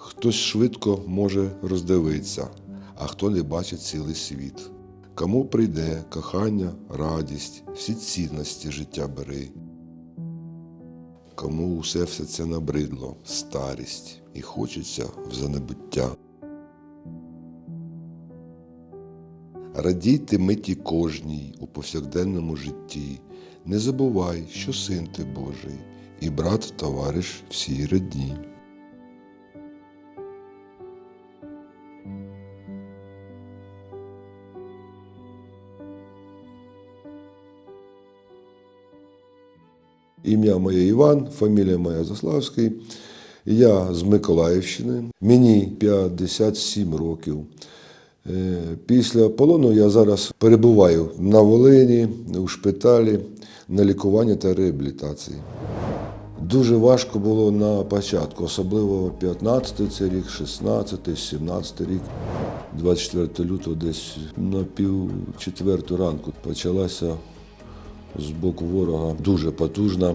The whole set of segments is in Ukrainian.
Хтось швидко може роздивитися, а хто не бачить цілий світ. Кому прийде кохання, радість, всі цінності життя бери. Кому усе все це набридло, старість і хочеться в занебуття. Радійте миті кожній у повсякденному житті. Не забувай, що син ти Божий, і брат товариш всій родні. Ім'я моє Іван, фамілія моя Заславський. Я з Миколаївщини. Мені 57 років. Е, Після полону я зараз перебуваю на Волині, у шпиталі на лікуванні та реабілітації. Дуже важко було на початку, особливо 15 цей рік, 16, 17 рік. 24 лютого десь на пів четверту ранку почалася з боку ворога дуже потужна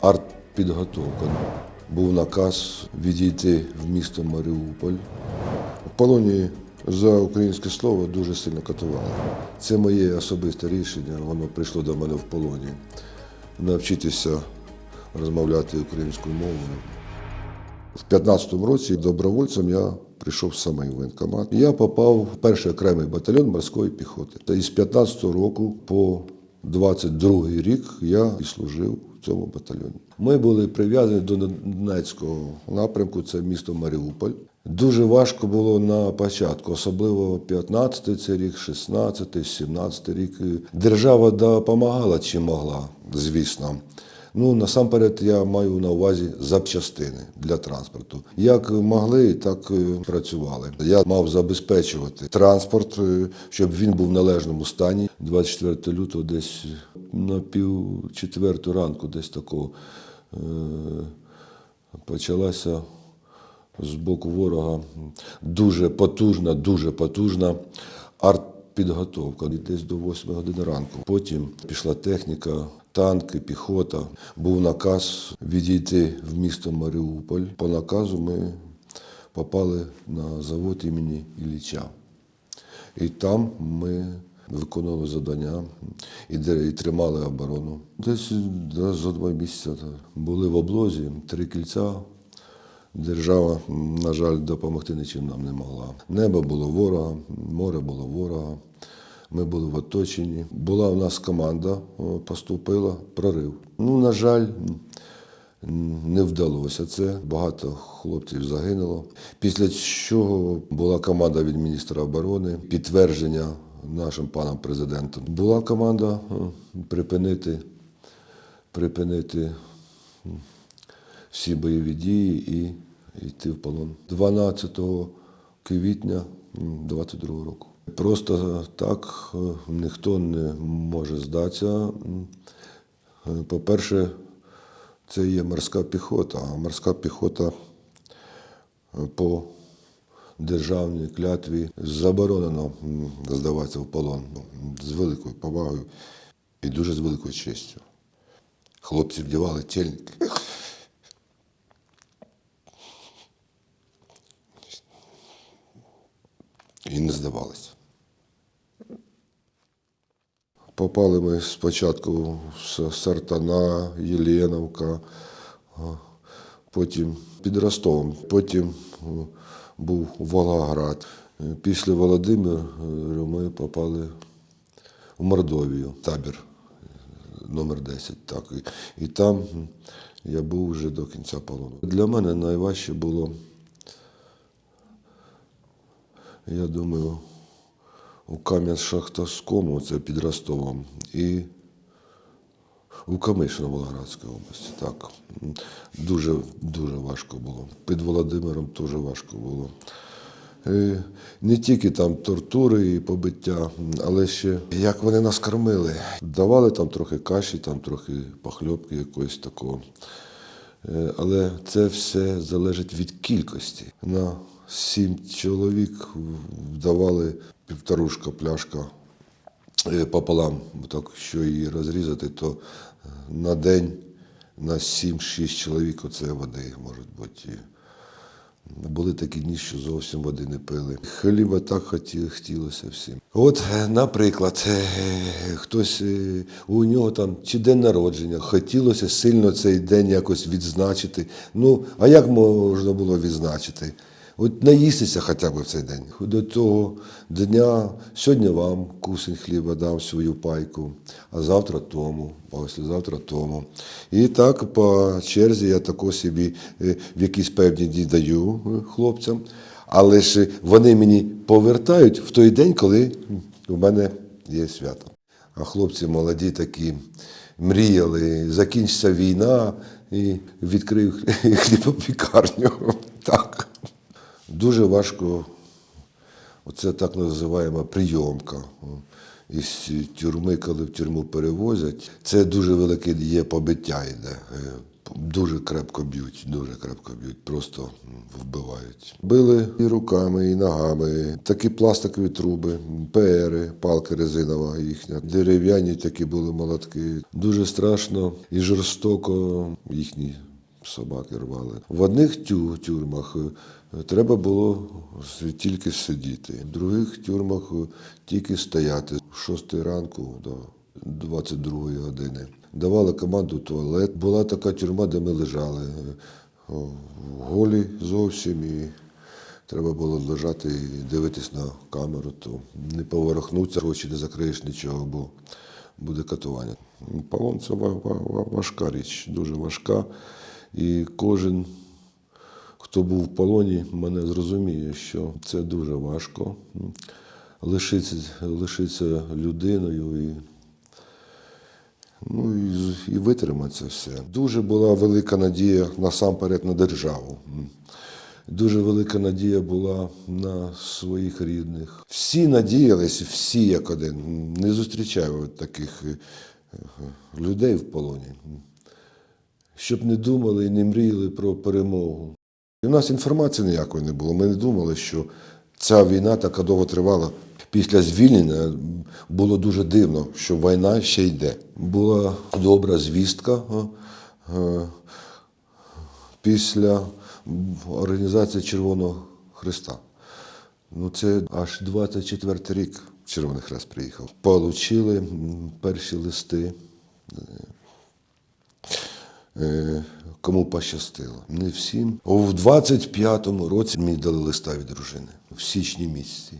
артпідготовка. Був наказ відійти в місто Маріуполь. В полоні за українське слово дуже сильно катували. Це моє особисте рішення, воно прийшло до мене в полоні. Навчитися розмовляти українською мовою. В 15-му році добровольцем я прийшов саме в воєнкомат. Я попав в перший окремий батальйон морської піхоти. Та із 15-го року по 22-й рік я і служив в цьому батальйоні. Ми були прив'язані до Донецького напрямку, це місто Маріуполь. Дуже важко було на початку, особливо 15-й це рік, 16-й, 17-й рік. Держава допомагала чи могла, звісно. Ну, насамперед, я маю на увазі запчастини для транспорту. Як могли, так працювали. Я мав забезпечувати транспорт, е, щоб він був в належному стані. 24 лютого, десь на пів четверту ранку, десь такого е, почалася з боку ворога дуже потужна, дуже потужна артпідготовка. І Десь до 8 години ранку. Потім пішла техніка, танки, піхота. Був наказ відійти в місто Маріуполь. По наказу ми попали на завод імені Ілліча. І там ми виконували завдання і, тримали оборону. Десь да, за два місяці були в облозі, три кільця. Держава, на жаль, допомогти нічим нам не могла. Небо було ворога, море було ворога. Ми були в оточенні. Була у нас команда, поступила, прорив. Ну, на жаль, не вдалося це. Багато хлопців загинуло. Після чого була команда від міністра оборони, підтвердження нашим паном президентом. Була команда припинити, припинити всі бойові дії і йти в полон. 12 квітня 22 року. Просто так е, ніхто не може здатися. Е, По-перше, це є морська піхота, а морська піхота е, по державній клятві заборонено здаватися в полон Ну, з великою повагою і дуже з великою честю. Хлопці вдівали тельники. Не здавалися. Попали ми спочатку в Сартана, Єленовка, потім під Ростовом, потім був Волгоград. Е, Після Володимира ми попали в Мордовію, табір номер 10. Так. І там я був вже до кінця полону. Для мене найважче було я думаю, у Кам'янськ-Шахтарському, це під Ростовом, і у Камишино Волгоградській області. Так. Дуже, дуже важко було. Під Володимиром теж важко було. Е, Не тільки там тортури і побиття, але ще як вони нас кормили. Давали там трохи каші, там трохи похльопки якоїсь такого. Е, Але це все залежить від кількості. На сім чоловік вдавали півторушка пляшка е, пополам, бо так що її розрізати, то е, на день на 7-6 чоловік оце води може бути. Були такі дні, що зовсім води не пили. Хліба так хоті- хотілося всім. От, е, наприклад, е, хтось е, у нього там чи день народження, хотілося сильно цей день якось відзначити. Ну, а як можна було відзначити? От наїстися хоча б в цей день. До того дня сьогодні вам кусень хліба дам свою пайку, а завтра тому, а післязавтра тому. І так по черзі я тако собі е, в якісь певні дні даю е, хлопцям, але ж вони мені повертають в той день, коли у мене є свято. А хлопці молоді такі мріяли, закінчиться війна і відкрив хлібопікарню. Так. Дуже важко, оце так називаємо прийомка. Із тюрми, коли в тюрму перевозять, це дуже велике є побиття йде. Е, Дуже крепко б'ють, дуже крепко б'ють, просто вбивають. Били і руками, і ногами, такі пластикові труби, ПРи, палка резинова їхня, дерев'яні такі були молотки. Дуже страшно і жорстоко їхні собаки рвали. В одних тю, тюрмах треба було тільки сидіти, в других тюрмах е, тільки стояти з 6 ранку до 22 години. Давали команду туалет. Була така тюрма, де ми лежали е, голі зовсім. І треба було лежати і дивитись на камеру, то не поворохнуться, очі не закриєш нічого, бо буде катування. Полон це ва- ва- ва- важка річ, дуже важка. І кожен, хто був в полоні, мене зрозуміє, що це дуже важко. Лишитися, лишитися людиною і, ну, і, і витримати все. Дуже була велика надія насамперед на державу. Дуже велика надія була на своїх рідних. Всі надіялись, всі як один. Не зустрічаю таких е, е, людей в полоні щоб не думали і не мріяли про перемогу. І у нас інформації ніякої не було. Ми не думали, що ця війна така довго тривала. Після звільнення було дуже дивно, що війна ще йде. Була добра звістка е, е, після організації Червоного Христа. Ну, це аж 24 рік Червоний Хрест приїхав. Получили перші листи кому пощастило. Не всім. В 25-му році мені дали листа від дружини в січні місяці.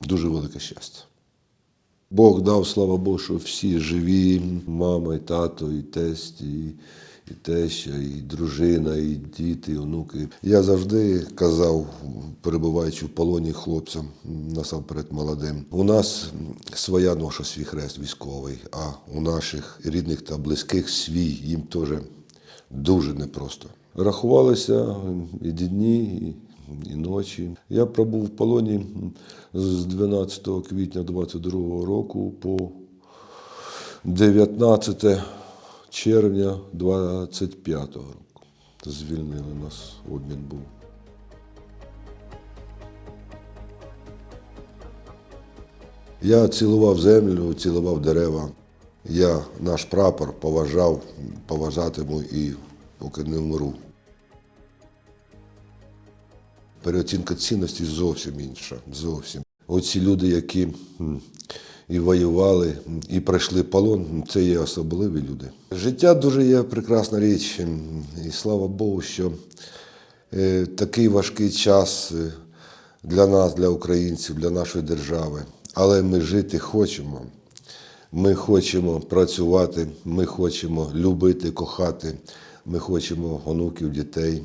Дуже велике щастя. Бог дав, слава Богу, що всі живі, мама, і тато, і тесть, і, і теща, і дружина, і діти, і онуки. Я завжди казав, перебуваючи в полоні хлопцям, насамперед молодим, у нас своя ноша, свій хрест військовий, а у наших рідних та близьких свій їм теж дуже непросто. Рахувалися і дні, і і ночі. Я пробув в полоні з 12 квітня 22 року по 19 червня 25-го року. Звільнили нас, обмін був. Я цілував землю, цілував дерева. Я наш прапор поважав, поважатиму і поки не вмру. Переоцінка цінності зовсім інша. Зовсім. Оці люди, які і воювали, і пройшли полон, це є особливі люди. Життя дуже є прекрасна річ. І слава Богу, що е, такий важкий час е, для нас, для українців, для нашої держави. Але ми жити хочемо. Ми хочемо працювати, ми хочемо любити, кохати, ми хочемо онуків, дітей,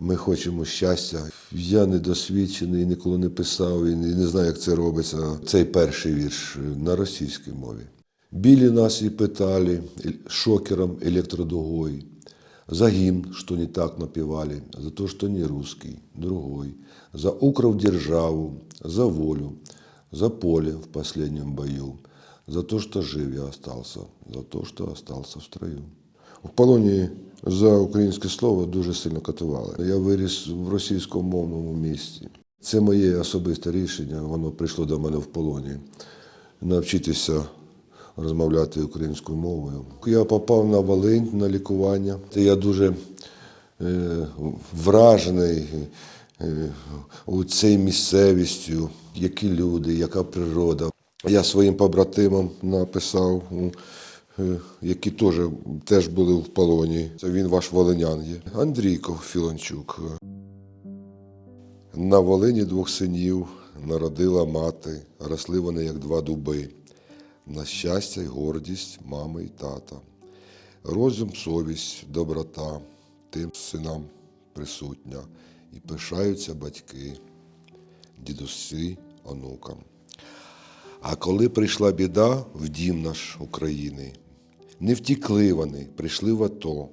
ми хочемо щастя. Я недосвідчений, ніколи не писав і не знаю, як це робиться. Цей перший вірш на російській мові. Били нас и пытали э, шокером электродугой. За гимн, что не так напевали, за то, что не русский, другой, за укров державу, за волю, за поле в последнем бою, за то, что жив я остался, за то, что остался в строю. В полоні за українське слово дуже сильно катували. Я виріс в російськомовному місті. Це моє особисте рішення, воно прийшло до мене в полоні. Навчитися розмовляти українською мовою. Я попав на Волинь на лікування. Я дуже е, вражений е, у цій місцевістю, які люди, яка природа. Я своїм побратимам написав, які теж, теж були в полоні. Це він ваш волинян є. Андрійко Філончук. На Волині двох синів народила мати, росли вони як два дуби. На щастя й гордість мами й тата. Розум, совість, доброта тим синам присутня, і пишаються батьки, дідусі, онукам. А коли прийшла біда в дім наш України, не втікли вони, прийшли в АТО,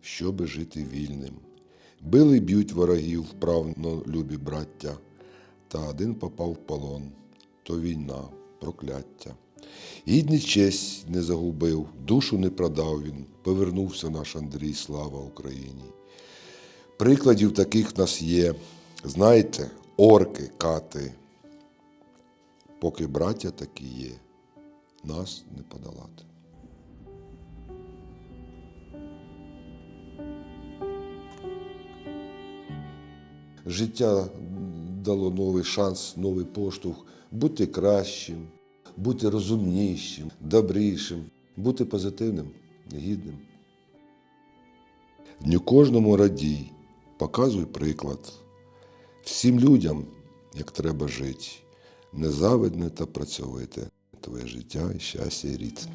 щоби жити вільним. Били б'ють ворогів вправно любі браття, та один попав в полон, то війна, прокляття. Гідність честь не загубив, душу не продав він, повернувся наш Андрій, слава Україні. Прикладів таких в нас є. Знаєте, орки, кати. Поки браття такі є, нас не подолати. Життя дало новий шанс, новий поштовх бути кращим, бути розумнішим, добрішим, бути позитивним, гідним. Не кожному радій, показуй приклад. Всім людям, як треба жити, незавидне та працьовите твоє життя і щастя і рід.